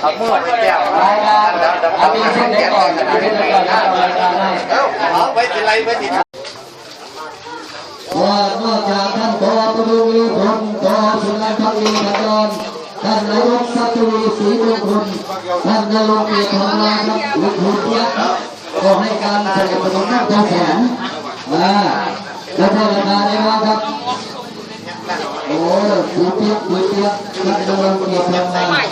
เอามือไปแก้วรายงานอาทิตย์เส้นเด็กก่อนอาทิตย์เส้นก่อนนะรายงนให้เอ้าเอาไว้ทีไรไว้ทีว่านอกจากท่านปอประดุวีพงศ์ปอสุนันทวีขจรท่านนายกสัตวีศรีมงคลท่านนายกเอกทองนาครับลุงคุณเทียบก็ให้การสนับสนุนนักแสนอ่าแล้วท่านประธานได้ว่าครับโอ้สีเปียกสีเปียกท่านนายกเอกทองนาท่านนายก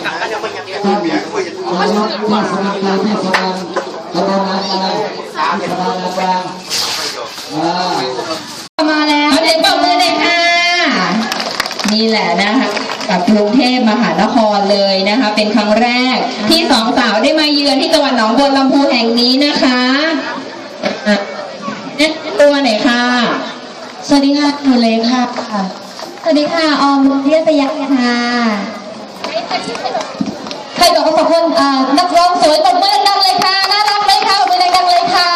เทศมนตรีเทศบาลตำบลนากลางเทศบาลนากลางอ่ามาแล้วเด็กปรบมือเลยค่ะ นี่แหละนะคะกับกรุงเทพมหานครเลยนะคะ เป็นครั้งแรกที่สองสาวได้มาเยือนที่จังหวัดหนองบัวลำพูแห่งนี้นะคะอะแนะนำตัวหน่อยค่ะ สวัสดีค่ะหนูเล็กค่ะ สวัสดีค่ะ ออมเรียสยะค่ะ ใครบอกว่าสองคนเอ่อนักร้องสวยตบมือดังๆเลยค่ะ น่ารักเลยค่ะตบมือดังๆเลยค่ะ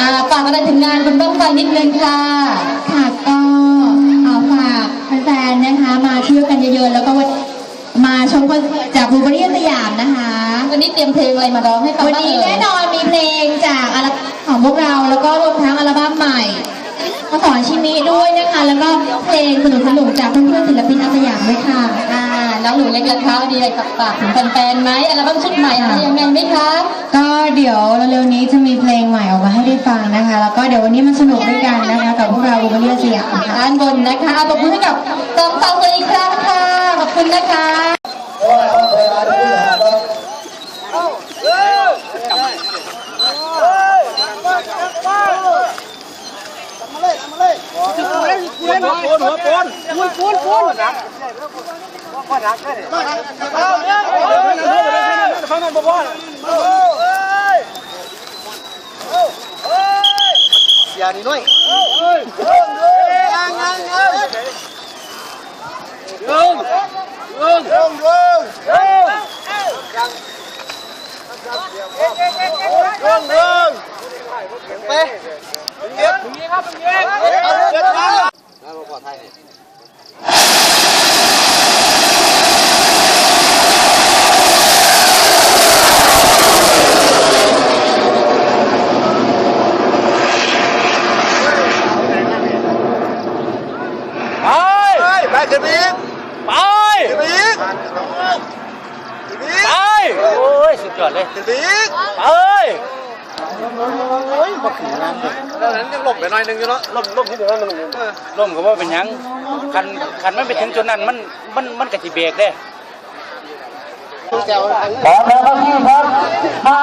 อ่าฝากอะไรถึงงานคุณบ้างไฟนิดนึงค่ะ ค่ะก็เอาฝากแฟนๆนะคะมาเที่ยวกันเยอะๆ แล้วก็วันมาชมคอนเสิร์ตจากบูเบอรี่สยามนะคะ วันนี้เตรียมเพลงอะไรมาร้องให้ฟังวันบ้างนี้เอ่ยแน่นอนมีเพลงจากอัลบั้มของพวกเราแล้วก็รวมทั้งอัลบั้มใหม่มาสอนชิมิด้วยนะคะ แล้วก็เพลงสนุกสนุกๆจากเพื่อนๆศิลปินอาสยามด้วยค่ะ อ่า น้องหนูเล็กๆคะดีอะไรกับฝากถึงแฟนๆไหมอัลบั้มชุดใหม่อะไรยังไงไหมคะ ก็เดี๋ยวเร็วๆนี้จะมีเพลงใหม่ออกมาให้ได้ฟังนะคะ แล้วก็เดี๋ยววันนี้มาสนุกด้วยกันนะคะ กับพวกเราบูเบอรี่อาสยามค่ะด้านบนนะคะเอาตบมือให้กับสองสาวเลยอีกครั้งค่ะขอบคุณนะคะอย่านี่น้อยยังยัง ยังลงลงลงลงลงลงไปเก็บตรงนี้ครับตรงนี้เอาเก็บมาแล้วปลอดภัย ไป ไปไปขึ้นไปอีก ไป ขึ้นไปอีกขึ้นไปอีก ไปโอ้ยสุดยอดเลยขึ้นไปอีกไปแล้วนั้นยังหลบไปหน่อยนึงอยู่เนาะหลบหลบที่เดียวนั่นนึงร่มก็ว่าเป็นหยังคันคันมันไปถึงจุดนั้นมันมันมันกะสิเบรกเด้แก้วอันพร้อมแล้วครับพี่ครับห้า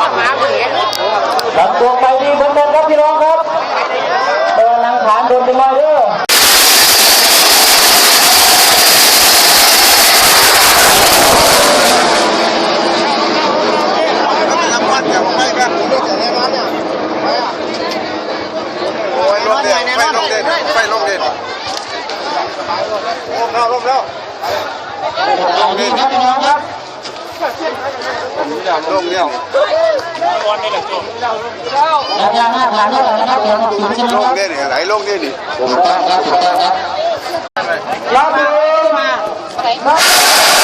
แล้ว ลำตัวไปดีบนบนครับพี่น้องครับเดินนังฐานโดนไปลอยเด้อ น้ำมันจะไปกันผมต้องใส่ในร้านเนี่ยไปอะโอ้ยลงเด่นไปลงเด่นไปลงเด่นลงแล้วลงแล้วลงเด่น ครับพี่น้องครับ ลงแล้ว ระยะหน้าฐานเท่าไหร่นะครับเดี๋ยวถึงใช่ไหมลคงรับเด่นไหลลงเด่นนี่รับเลยจัง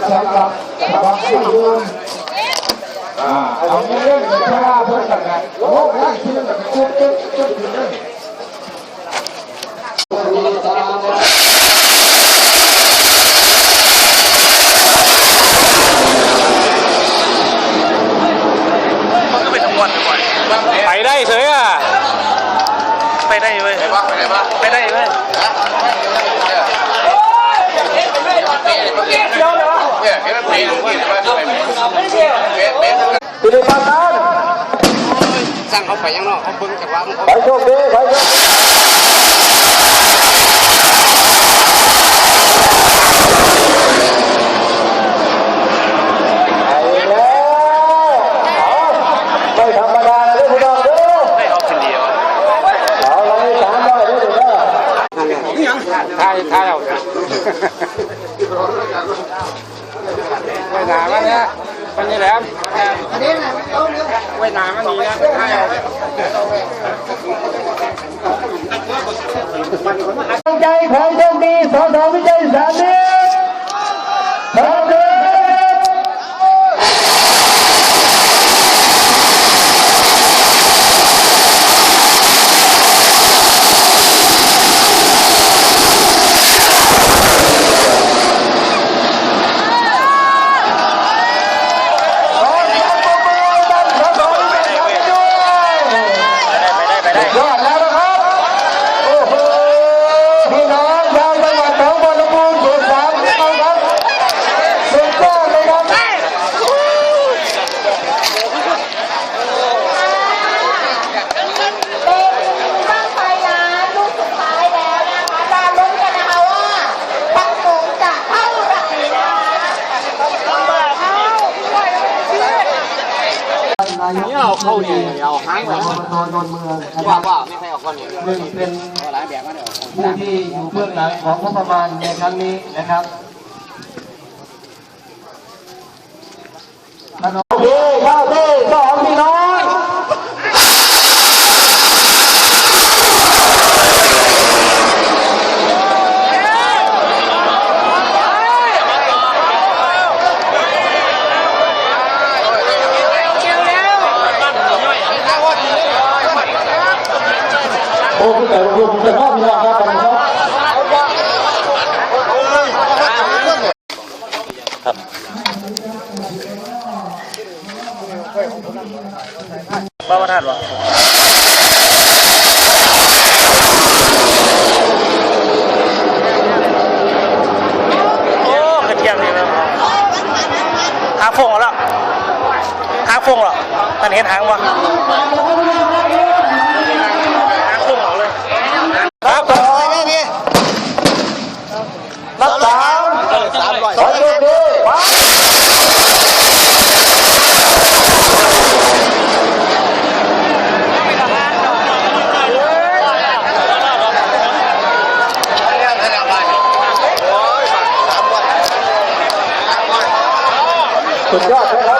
gặp gặp gặp gặp thầy luôn à? Ông nhớ đến người cha thôi là ngày bố đã xin là cái cuốn chết chết chết chết Phải đây dưới à Phải đây ơi Phải đây ơi Phải đây ơi เฉยอะไปได้เว้ยไปได้เว้ยตุลิปันนั้นสั่งเขาไปยังนาะเขาเบิ่งจากว่ามันไปโชคดีไปโชคดีไปแไว้หนามันมีนะทายเอาใจขอโชคดีสอสอวิจัยสามนี้สวัสดี ไปได้ ยอดแล้วนะครับ โอ้โห พี่น้องชาวจังหวัดหนองบัวลำพูเขตสามพี่น้องครับสุดยอดเลยครับ เป็นบ้างไฟล้านลูกสุดท้ายแล้วนะคะมาลุ้นกันนะคะว่าพักสูงจะเท่าไหร่นะคะ นี่เอาเข้านี่เอาหางไปอบตนนเมืองนะคว่ารับว่าไม่ใช่เอาก่อนนี่หนึ่งเป็นเอาหลายแบบมาเดี๋ยวผู้ที่อยู่เบื้องหลังของงบประมาณในครั้งนี้นะครับขนมเย้ข้าวเต้สองพี่น้อง โอ้คุณแต่ละคนเป็นพ่อพี่น้องครับครับบ้าว่าท่านวะโอ้กระเทียมนี่นะหางฟงเหรอหางฟงหรอมันเห็นหางวะหางฟงเหรอเลยครับ ต่อไปนี่นับสามสามร้อยขอโชคดีมา สุ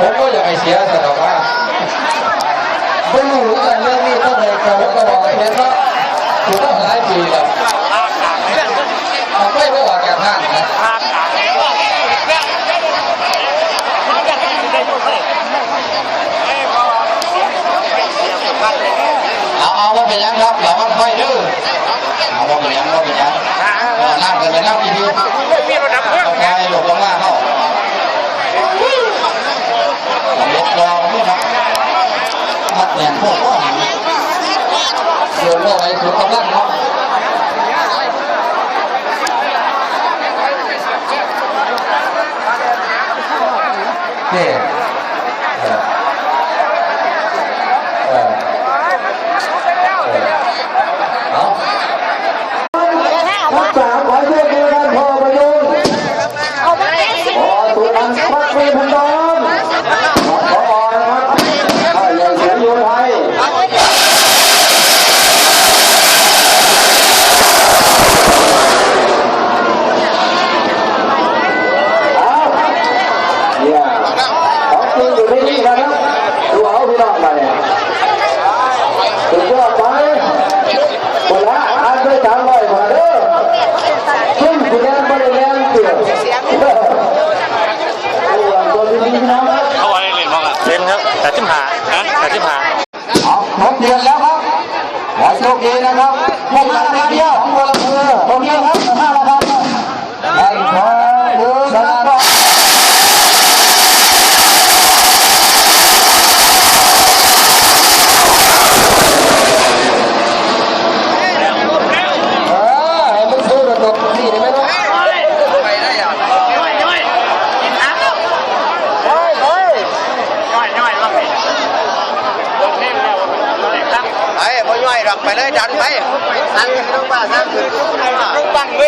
ผมก็อยากให้เสียแต่ว่าไม่รู้กันเรื่องนี้ต้องเลยเขาก็บอกเห็นว่าถูกต้องหลายปีแล้วไม่ไม่ออกจากห้างนะเอาเอาว่าเป็นยังครับเราว่าค่อยดื้อเอาว่าเป็นยังว่าเป็นยังนั่งกันเลยนั่งดีๆมีระดับเพื่อนเอาไปหลบลงมาเข้าหลบรอไม่ครับมัด แหนมพวกว่าโยนโลกไอ้สุดกำลังครับนี่อเออเอา ทั้งสามขอเชิญทีมงานพ่อประยุงขอสุนันท์พักมีพันดอนขออนะครับข้าใหญ่เสียงโยไทยเอาเนี่ยของจริงอยู่ที่นี่นะครับดูเอาพี่น้องมาเนี่ยสุดยอดไปหมดละอันไปสามร้อยกว่าเด้อ ขึ้นสีแดงบริเวณเสียง ตัวดีๆนะครับเอาไว้เล่นบ้างอะเล่นครับแต่จิ้มหาแต่จิ้มหาเอาครบเดือนแล้วครับขอโชคดีนะครับหมดราคาเดียวของคนละเพื่อตรงนี้ครับห้าราคาได้ขอเดือนนะครับ เออให้มันสู้ระดบนี่ได้ไหมเนาะไปได้ยังไปไป ย่อยย่อยแล้วลงเทพแล้วตั้ง ไปบ่ย่อย ดอกไปเลยดันไ